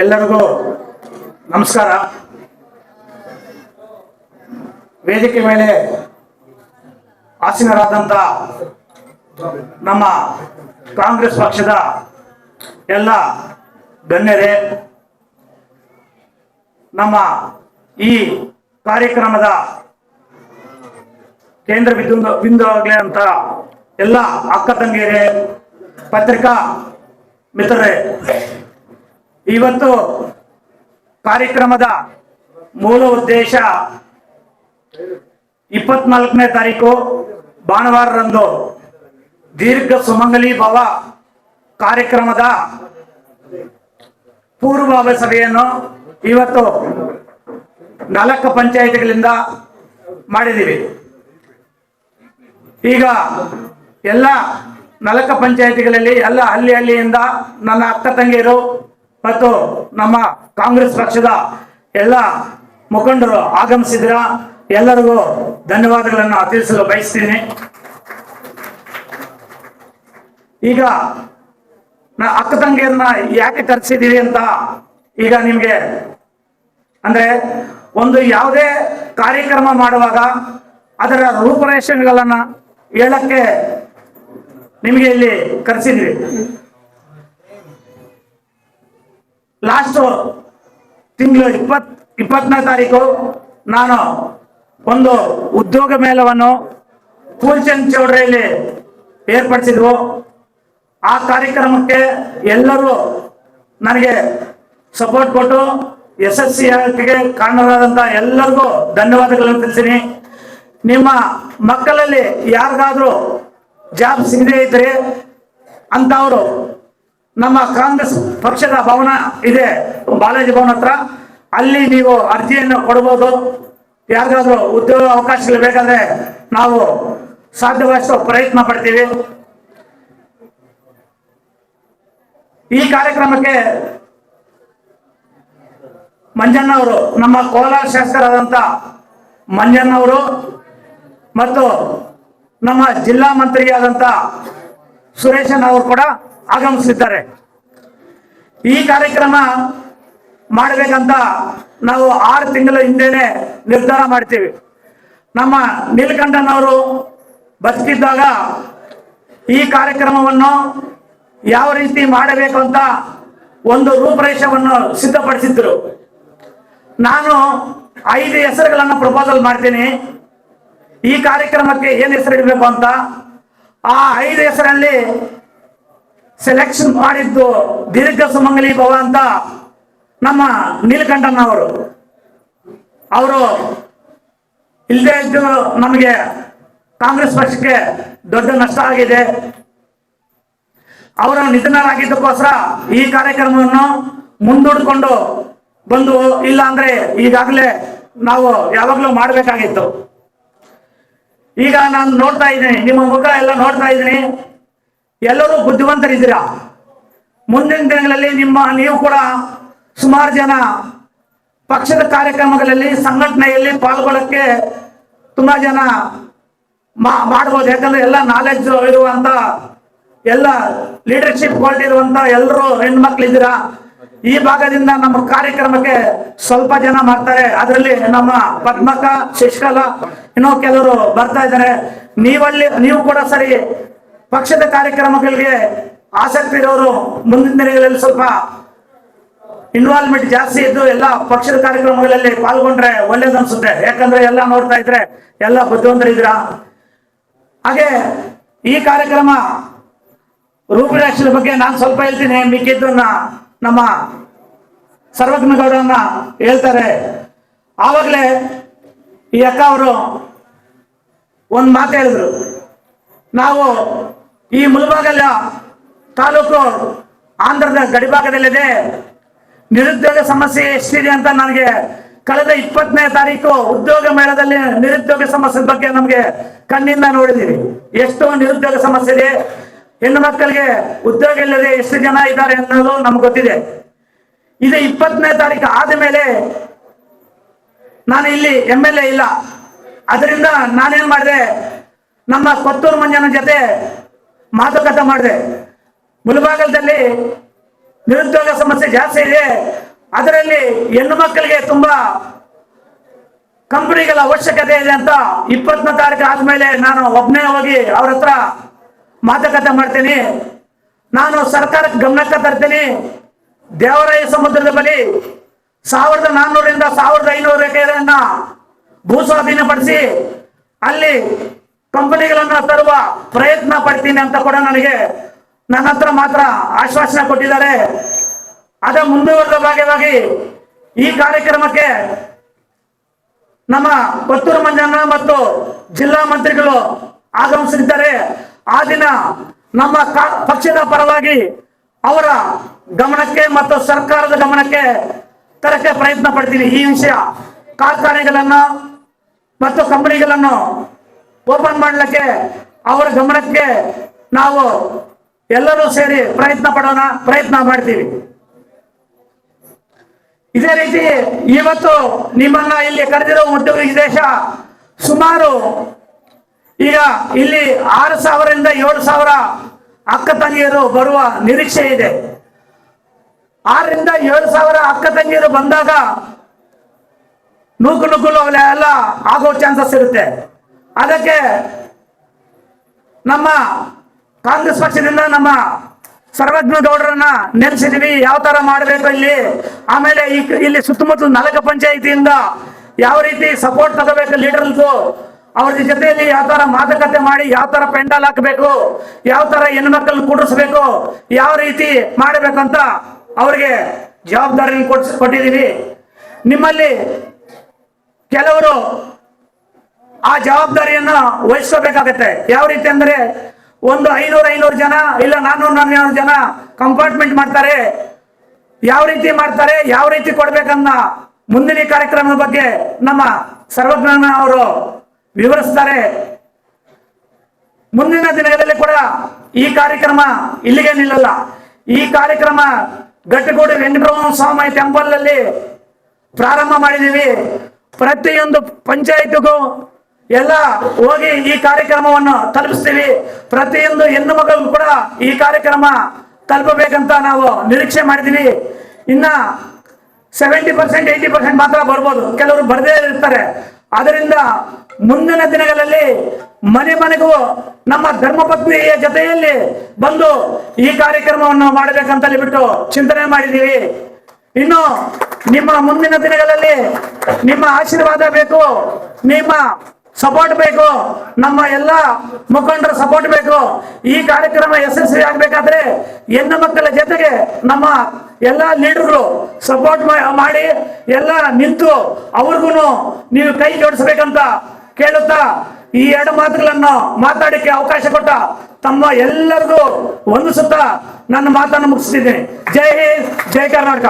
ಎಲ್ಲರಿಗೂ ನಮಸ್ಕಾರ. ವೇದಿಕೆ ಮೇಲೆ ಆಸೀನರಾದಂಥ ನಮ್ಮ ಕಾಂಗ್ರೆಸ್ ಪಕ್ಷದ ಎಲ್ಲ ಗಣ್ಯರೇ, ನಮ್ಮ ಈ ಕಾರ್ಯಕ್ರಮದ ಕೇಂದ್ರ ಬಿಂದು ಬಿಂದು ಆಗಲಿ ಅಂತ ಎಲ್ಲ ಅಕ್ಕ ತಂಗಿಯರೇ, ಪತ್ರಿಕಾ ಮಿತ್ರರೇ ಇವತ್ತು ಕಾರ್ಯಕ್ರಮದ ಮೂಲ ಉದ್ದೇಶ ಇಪ್ಪತ್ನಾಲ್ಕನೇ ತಾರೀಕು ಭಾನುವಾರರಂದು ದೀರ್ಘ ಸುಮಂಗಲಿ ಭವ ಕಾರ್ಯಕ್ರಮದ ಪೂರ್ವಭಾವ ಸಭೆಯನ್ನು ಇವತ್ತು ನಾಲ್ಕು ಪಂಚಾಯಿತಿಗಳಿಂದ ಮಾಡಿದ್ದೀವಿ. ಈಗ ಎಲ್ಲ ನಾಲ್ಕು ಪಂಚಾಯತಿಗಳಲ್ಲಿ ಎಲ್ಲ ಹಳ್ಳಿ ಹಳ್ಳಿಯಿಂದ ನನ್ನ ಅಕ್ಕ ತಂಗಿಯರು ಮತ್ತು ನಮ್ಮ ಕಾಂಗ್ರೆಸ್ ಪಕ್ಷದ ಎಲ್ಲ ಮುಖಂಡರು ಆಗಮಿಸಿದ್ರ ಎಲ್ಲರಿಗೂ ಧನ್ಯವಾದಗಳನ್ನು ತಿಳಿಸಲು ಬಯಸ್ತೀನಿ. ಈಗ ನಾ ಅಕ್ಕ ತಂಗಿಯನ್ನ ಯಾಕೆ ಕರ್ಸಿದೀರಿ ಅಂತ ಈಗ ನಿಮ್ಗೆ ಅಂದ್ರೆ ಒಂದು ಯಾವುದೇ ಕಾರ್ಯಕ್ರಮ ಮಾಡುವಾಗ ಅದರ ರೂಪರೇಷೆಗಳನ್ನ ಹೇಳಕ್ಕೆ ನಿಮಗೆ ಇಲ್ಲಿ ಕರೆಸಿದ್ವಿ ಲಾಸ್ಟ್ ತಿಂಗಳು ಇಪ್ಪತ್, ಇಪ್ಪತ್ತನೇ ತಾರೀಕು ನಾನು ಒಂದು ಉದ್ಯೋಗ ಮೇಳವನ್ನು ಕೂಲ್ಚಂದ್ ಚೌಡ್ರಿಯಲ್ಲಿ ಏರ್ಪಡಿಸಿದ್ವು. ಆ ಕಾರ್ಯಕ್ರಮಕ್ಕೆ ಎಲ್ಲರೂ ನನಗೆ ಸಪೋರ್ಟ್ ಕೊಟ್ಟು ಯಶಸ್ವಿಯಾಗಿಗೆ ಕಾರಣರಾದಂಥ ಎಲ್ಲರಿಗೂ ಧನ್ಯವಾದಗಳನ್ನು ತಿಳಿಸ್ತೀನಿ. ನಿಮ್ಮ ಮಕ್ಕಳಲ್ಲಿ ಯಾರಿಗಾದ್ರೂ ಜಾಬ್ ಸಿಗದೇ ಇದ್ರೆ ಅಂತವರು ನಮ್ಮ ಕಾಂಗ್ರೆಸ್ ಪಕ್ಷದ ಭವನ ಇದೆ, ಬಾಲಾಜಿ ಭವನ ಹತ್ರ. ಅಲ್ಲಿ ನೀವು ಅರ್ಜಿಯನ್ನು ಕೊಡ್ಬೋದು. ಯಾರಿಗಾದ್ರೂ ಉದ್ಯೋಗ ಅವಕಾಶಗಳು ಬೇಕಾದ್ರೆ ನಾವು ಸಾಧ್ಯವಾದಷ್ಟು ಪ್ರಯತ್ನ ಪಡ್ತೀವಿ. ಈ ಕಾರ್ಯಕ್ರಮಕ್ಕೆ ಮಂಜಣ್ಣ ಅವರು, ನಮ್ಮ ಕೋಲಾರ ಶಾಸಕರಾದಂತ ಮಂಜಣ್ಣ ಅವರು ಮತ್ತು ನಮ್ಮ ಜಿಲ್ಲಾ ಮಂತ್ರಿಯಾದಂಥ ಸುರೇಶನ್ ಅವರು ಕೂಡ ಆಗಮಿಸಿದ್ದಾರೆ. ಈ ಕಾರ್ಯಕ್ರಮ ಮಾಡಬೇಕಂತ ನಾವು ಆರು ತಿಂಗಳ ಹಿಂದೆನೆ ನಿರ್ಧಾರ ಮಾಡ್ತೀವಿ. ನಮ್ಮ ನೀಲಕಂಠನವರು ಬದುಕಿದ್ದಾಗ ಈ ಕಾರ್ಯಕ್ರಮವನ್ನು ಯಾವ ರೀತಿ ಮಾಡಬೇಕು ಅಂತ ಒಂದು ರೂಪರೇಷವನ್ನು ಸಿದ್ಧಪಡಿಸಿದ್ರು. ನಾನು ಐದು ಹೆಸರುಗಳನ್ನು ಪ್ರಪೋಸಲ್ ಮಾಡ್ತೀನಿ. ಈ ಕಾರ್ಯಕ್ರಮಕ್ಕೆ ಏನು ಹೆಸರು ಇಡಬೇಕು ಅಂತ? ಆ ಐದು ಹೆಸರಲ್ಲಿ ಸೆಲೆಕ್ಷನ್ ಮಾಡಿದ್ದು ದೀರ್ಘ ಸುಮಂಗಲಿ ಭವ ಅಂತ ನಮ್ಮ ನೀಲಕಂಠನ್ ಅವರು. ಇಲ್ಲದೆ ಇದ್ದು ನಮಗೆ ಕಾಂಗ್ರೆಸ್ ಪಕ್ಷಕ್ಕೆ ದೊಡ್ಡ ನಷ್ಟ ಆಗಿದೆ. ಅವರ ನಿಧನರಾಗಿದ್ದಕ್ಕೋಸ್ಕರ ಈ ಕಾರ್ಯಕ್ರಮವನ್ನು ಮುಂದೂಡಿಕೊಂಡು ಬಂದು ಇಲ್ಲ ಅಂದ್ರೆ ಈಗಾಗಲೇ ನಾವು ಯಾವಾಗಲೂ ಮಾಡಬೇಕಾಗಿತ್ತು. ಈಗ ನಾನು ನೋಡ್ತಾ ಇದ್ದೀನಿ, ನಿಮ್ಮ ಮುಖ ಎಲ್ಲ ನೋಡ್ತಾ ಇದ್ದೀನಿ. ಎಲ್ಲರೂ ಬುದ್ಧಿವಂತರಿದ್ದೀರಾ? ಮುಂದಿನ ದಿನಗಳಲ್ಲಿ ನಿಮ್ಮ ನೀವು ಕೂಡ ಸುಮಾರು ಜನ ಪಕ್ಷದ ಕಾರ್ಯಕ್ರಮಗಳಲ್ಲಿ, ಸಂಘಟನೆಯಲ್ಲಿ ಪಾಲ್ಗೊಳ್ಳಕ್ಕೆ ತುಂಬಾ ಜನ ಮಾಡ್ಬೋದು. ಯಾಕಂದ್ರೆ ಎಲ್ಲ ನಾಲೆಡ್ಜ್ ಇರುವಂತ, ಎಲ್ಲ ಲೀಡರ್ಶಿಪ್ ಕ್ವಾಲಿಟಿ ಇರುವಂತ ಎಲ್ಲರೂ ಹೆಣ್ಮಕ್ಳಿದ್ದೀರಾ ಈ ಭಾಗದಿಂದ ನಮ್ಮ ಕಾರ್ಯಕ್ರಮಕ್ಕೆ ಸ್ವಲ್ಪ ಜನ ಮಾಡ್ತಾರೆ. ಅದರಲ್ಲಿ ನಮ್ಮ ಪದ್ಮಕ ಶಶಿಕಲ ಇನ್ನೂ ಕೆಲವರು ಬರ್ತಾ ಇದ್ದಾರೆ. ನೀವಲ್ಲಿ, ನೀವು ಕೂಡ ಸರಿ ಪಕ್ಷದ ಕಾರ್ಯಕ್ರಮಗಳಿಗೆ ಆಸಕ್ತಿ ಇರೋರು ಮುಂದಿನ ದಿನಗಳಲ್ಲಿ ಸ್ವಲ್ಪ ಇನ್ವಾಲ್ವ್ಮೆಂಟ್ ಜಾಸ್ತಿ ಇದ್ದು ಎಲ್ಲ ಪಕ್ಷದ ಕಾರ್ಯಕ್ರಮಗಳಲ್ಲಿ ಪಾಲ್ಗೊಂಡ್ರೆ ಒಳ್ಳೇದು ಅನ್ಸುತ್ತೆ ಯಾಕಂದ್ರೆ ಎಲ್ಲ ನೋಡ್ತಾ ಇದ್ರೆ ಎಲ್ಲ ಬುದ್ಧಿವಂತರಿದ್ದೀರಾ? ಹಾಗೆ ಈ ಕಾರ್ಯಕ್ರಮ ರೂಪುರೇಷೆ ಬಗ್ಗೆ ನಾನು ಸ್ವಲ್ಪ ಹೇಳ್ತೀನಿ. ಮಿಕ್ಕಿದ್ದನ್ನ ನಮ್ಮ ಸರ್ವಜ್ಞಗೌಡರನ್ನ ಹೇಳ್ತಾರೆ. ಆವಾಗಲೇ ಈ ಅಕ್ಕ ಅವರು ಒಂದು ಮಾತು ಹೇಳಿದ್ರು. ನಾವು ಈ ಮುಳಬಾಗಲ ತಾಲೂಕು ಆಂಧ್ರದ ಗಡಿಭಾಗದಲ್ಲಿದೆ. ನಿರುದ್ಯೋಗ ಸಮಸ್ಯೆ ಎಷ್ಟಿದೆ ಅಂತ ನನಗೆ ಕಳೆದ ಇಪ್ಪತ್ತನೇ ತಾರೀಕು ಉದ್ಯೋಗ ಮೇಳದಲ್ಲಿ ನಿರುದ್ಯೋಗ ಸಮಸ್ಯೆ ಬಗ್ಗೆ ನಮಗೆ ಕಣ್ಣಿಂದ ನೋಡಿದ್ದೀವಿ ಎಷ್ಟೋ ನಿರುದ್ಯೋಗ ಸಮಸ್ಯೆ ಇದೆ. ಹೆಣ್ಣು ಮಕ್ಕಳಿಗೆ ಉದ್ಯೋಗ ಇಲ್ಲದೆ ಎಷ್ಟು ಜನ ಇದ್ದಾರೆ ಅನ್ನೋದು ನಮ್ಗೆ ಗೊತ್ತಿದೆ. ಇದು ಇಪ್ಪತ್ತನೇ ತಾರೀಕು ಆದ ಮೇಲೆ ನಾನು ಇಲ್ಲಿ ಎಂ ಎಲ್ ಎ ಇಲ್ಲ. ಅದರಿಂದ ನಾನೇನ್ ಮಾಡಿದೆ, ನಮ್ಮ ಕೊತ್ತೂರು ಮಂಜನ ಜೊತೆ ಮಾತುಕತೆ ಮಾಡಿದೆ. ಮುಳಬಾಗಲದಲ್ಲಿ ನಿರುದ್ಯೋಗ ಸಮಸ್ಯೆ ಜಾಸ್ತಿ ಇದೆ. ಅದರಲ್ಲಿ ಹೆಣ್ಣು ಮಕ್ಕಳಿಗೆ ತುಂಬಾ ಕಂಪನಿಗಳ ಅವಶ್ಯಕತೆ ಇದೆ ಅಂತ ಇಪ್ಪತ್ತನೇ ತಾರೀಕು ಆದ್ಮೇಲೆ ನಾನು ಒಬ್ಬನೇ ಹೋಗಿ ಅವ್ರ ಹತ್ರ ಮಾತುಕತೆ ಮಾಡ್ತೀನಿ. ನಾನು ಸರ್ಕಾರಕ್ಕೆ ಗಮನಕ್ಕೆ ತರ್ತೀನಿ. ದೇವರಾಯ ಸಮುದ್ರದ ಬಳಿ ಸಾವಿರದ ನಾನ್ನೂರಿಂದ ಸಾವಿರದ ಐನೂರು ಎಕರೆಯನ್ನ ಭೂ ಸ್ವಾಧೀನಪಡಿಸಿ ಅಲ್ಲಿ ಕಂಪನಿಗಳನ್ನ ತರುವ ಪ್ರಯತ್ನ ಪಡ್ತೀನಿ ಅಂತ ಕೂಡ ನನಗೆ ನನ್ನ ಹತ್ರ ಮಾತ್ರ ಆಶ್ವಾಸನೆ ಕೊಟ್ಟಿದ್ದಾರೆ. ಅದ ಮುಂದುವರೆದ ಭಾಗವಾಗಿ ಈ ಕಾರ್ಯಕ್ರಮಕ್ಕೆ ನಮ್ಮ ಪತ್ತೂರು ಮಂಜಣ್ಣ ಮತ್ತು ಜಿಲ್ಲಾ ಮಂತ್ರಿಗಳು ಆಗಮಿಸಿದ್ದಾರೆ. ಆ ದಿನ ನಮ್ಮ ಪಕ್ಷದ ಪರವಾಗಿ ಅವರ ಗಮನಕ್ಕೆ ಮತ್ತು ಸರ್ಕಾರದ ಗಮನಕ್ಕೆ ತರಕ್ಕೆ ಪ್ರಯತ್ನ ಪಡ್ತೀನಿ ಈ ವಿಷಯ ಕಾರ್ಖಾನೆಗಳನ್ನು ಮತ್ತು ಕಂಪನಿಗಳನ್ನು ಓಪನ್ ಮಾಡಲಿಕ್ಕೆ ಅವರ ಗಮನಕ್ಕೆ ನಾವು ಎಲ್ಲರೂ ಸೇರಿ ಪ್ರಯತ್ನ ಪಡೋಣ, ಪ್ರಯತ್ನ ಮಾಡ್ತೀವಿ. ಇದೇ ರೀತಿ ಇವತ್ತು ನಿಮ್ಮನ್ನ ಇಲ್ಲಿ ಕರೆದಿರೋ ಒಂದು ವಿದೇಶ ಸುಮಾರು ಈಗ ಇಲ್ಲಿ ಆರು ಸಾವಿರದಿಂದ ಏಳು ಸಾವಿರ ಅಕ್ಕ ತಂಗಿಯರು ಬರುವ ನಿರೀಕ್ಷೆ ಇದೆ. ಆರರಿಂದ ಏಳು ಸಾವಿರ ಅಕ್ಕ ತಂಗಿಯರು ಬಂದಾಗ ನೂಕು ನುಗ್ಗಲು ಎಲ್ಲ ಆಗೋ ಚಾನ್ಸಸ್ ಇರುತ್ತೆ. ಅದಕ್ಕೆ ನಮ್ಮ ಕಾಂಗ್ರೆಸ್ ಪಕ್ಷದಿಂದ ನಮ್ಮ ಸರ್ವಜ್ಞ ಗೌಡರನ್ನ ನೆಲೆಸಿದೀವಿ ಯಾವ ತರ ಮಾಡಬೇಕು ಇಲ್ಲಿ? ಆಮೇಲೆ ಇಲ್ಲಿ ಸುತ್ತಮುತ್ತಲ ನಾಲ್ಕು ಪಂಚಾಯಿತಿಯಿಂದ ಯಾವ ರೀತಿ ಸಪೋರ್ಟ್ ತಗೋಬೇಕು ಲೀಡರ್ಸ್ ಅವ್ರ ಜೊತೆಯಲ್ಲಿ ಯಾವ ತರ ಮಾತುಕತೆ ಮಾಡಿ ಯಾವ ತರ ಪೆಂಡಾಲ್ ಹಾಕಬೇಕು, ಯಾವ ತರ ಹೆಣ್ಮಕ್ಳನ್ನ ಕೂಡಿಸ್ಬೇಕು, ಯಾವ ರೀತಿ ಮಾಡಬೇಕಂತ ಅವ್ರಿಗೆ ಜವಾಬ್ದಾರಿ ಕೊಡ್ಸ್ ಕೊಟ್ಟಿದ್ದೀವಿ ನಿಮ್ಮಲ್ಲಿ ಕೆಲವರು ಆ ಜವಾಬ್ದಾರಿಯನ್ನ ವಹಿಸ್ಕೋಬೇಕಾಗತ್ತೆ. ಯಾವ ರೀತಿ ಅಂದ್ರೆ ಒಂದು ಐನೂರು ಐನೂರು ಜನ ಇಲ್ಲ ನಾನ್ನೂರು ನಾನ್ನೂರು ಜನ ಕಂಪಾರ್ಟ್ಮೆಂಟ್ ಮಾಡ್ತಾರೆ. ಯಾವ ರೀತಿ ಮಾಡ್ತಾರೆ, ಯಾವ ರೀತಿ ಕೊಡ್ಬೇಕನ್ನ ಮುಂದಿನ ಕಾರ್ಯಕ್ರಮದ ಬಗ್ಗೆ ನಮ್ಮ ಸರ್ವಜ್ಞಾನ ಅವರು ವಿವರಿಸ್ತಾರೆ. ಮುಂದಿನ ದಿನಗಳಲ್ಲಿ ಕೂಡ ಈ ಕಾರ್ಯಕ್ರಮ ಇಲ್ಲಿಗೆ ನಿಲ್ಲಲ್ಲ. ಈ ಕಾರ್ಯಕ್ರಮ ಗಟ್ಟಗೋಡು ವೆಂಕಟರಮಣ ಸ್ವಾಮಿ ಟೆಂಪಲ್ ಅಲ್ಲಿ ಪ್ರಾರಂಭ ಮಾಡಿದೀವಿ ಪ್ರತಿಯೊಂದು ಪಂಚಾಯತ್ಗೂ ಎಲ್ಲ ಹೋಗಿ ಈ ಕಾರ್ಯಕ್ರಮವನ್ನು ತಲುಪಿಸ್ತೀವಿ. ಪ್ರತಿಯೊಂದು ಹೆಣ್ಣು ಮಗಳಿಗೂ ಕೂಡ ಈ ಕಾರ್ಯಕ್ರಮ ತಲುಪಬೇಕಂತ ನಾವು ನಿರೀಕ್ಷೆ ಮಾಡಿದೀವಿ ಇನ್ನ ಸೆವೆಂಟಿ ಪರ್ಸೆಂಟ್ ಏಯ್ಟಿ ಪರ್ಸೆಂಟ್ ಮಾತ್ರ ಬರ್ಬೋದು. ಕೆಲವರು ಬರದೇ ಇರ್ತಾರೆ. ಅದರಿಂದ ಮುಂದಿನ ದಿನಗಳಲ್ಲಿ ಮನೆ ಮನೆಗೂ ನಮ್ಮ ಧರ್ಮಪತ್ನಿಯ ಜೊತೆಯಲ್ಲಿ ಬಂದು ಈ ಕಾರ್ಯಕ್ರಮವನ್ನು ಮಾಡಬೇಕಂತ ಬಿಟ್ಟು ಚಿಂತನೆ ಮಾಡಿದ್ದೀವಿ. ಇನ್ನು ನಿಮ್ಮ ಮುಂದಿನ ದಿನಗಳಲ್ಲಿ ನಿಮ್ಮ ಆಶೀರ್ವಾದ ಬೇಕು. ನಿಮ್ಮ ಸಪೋರ್ಟ್ ಬೇಕು. ನಮ್ಮ ಎಲ್ಲ ಮುಖಂಡರ ಸಪೋರ್ಟ್ ಬೇಕು. ಈ ಕಾರ್ಯಕ್ರಮ ಯಶಸ್ವಿ ಆಗ್ಬೇಕಾದ್ರೆ ಹೆಣ್ಣು ಮಕ್ಕಳ ಜೊತೆಗೆ ನಮ್ಮ ಎಲ್ಲ ಲೀಡರ್ಗಳು ಸಪೋರ್ಟ್ ಮಾಡಿ ಎಲ್ಲ ನಿಂತು ಅವ್ರಿಗೂ ನೀವು ಕೈ ಜೋಡಿಸ್ಬೇಕಂತ ಕೇಳುತ್ತಾ ಈ ಎರಡು ಮಾತುಗಳನ್ನು ಮಾತಾಡಕ್ಕೆ ಅವಕಾಶ ಕೊಟ್ಟ ತಮ್ಮ ಎಲ್ಲರಿಗೂ ವಂದಿಸುತ್ತಾ ನನ್ನ ಮಾತನ್ನು ಮುಗಿಸ್ತಿದ್ದೀನಿ. ಜೈ ಹಿಂದ್, ಜೈ ಕರ್ನಾಟಕ.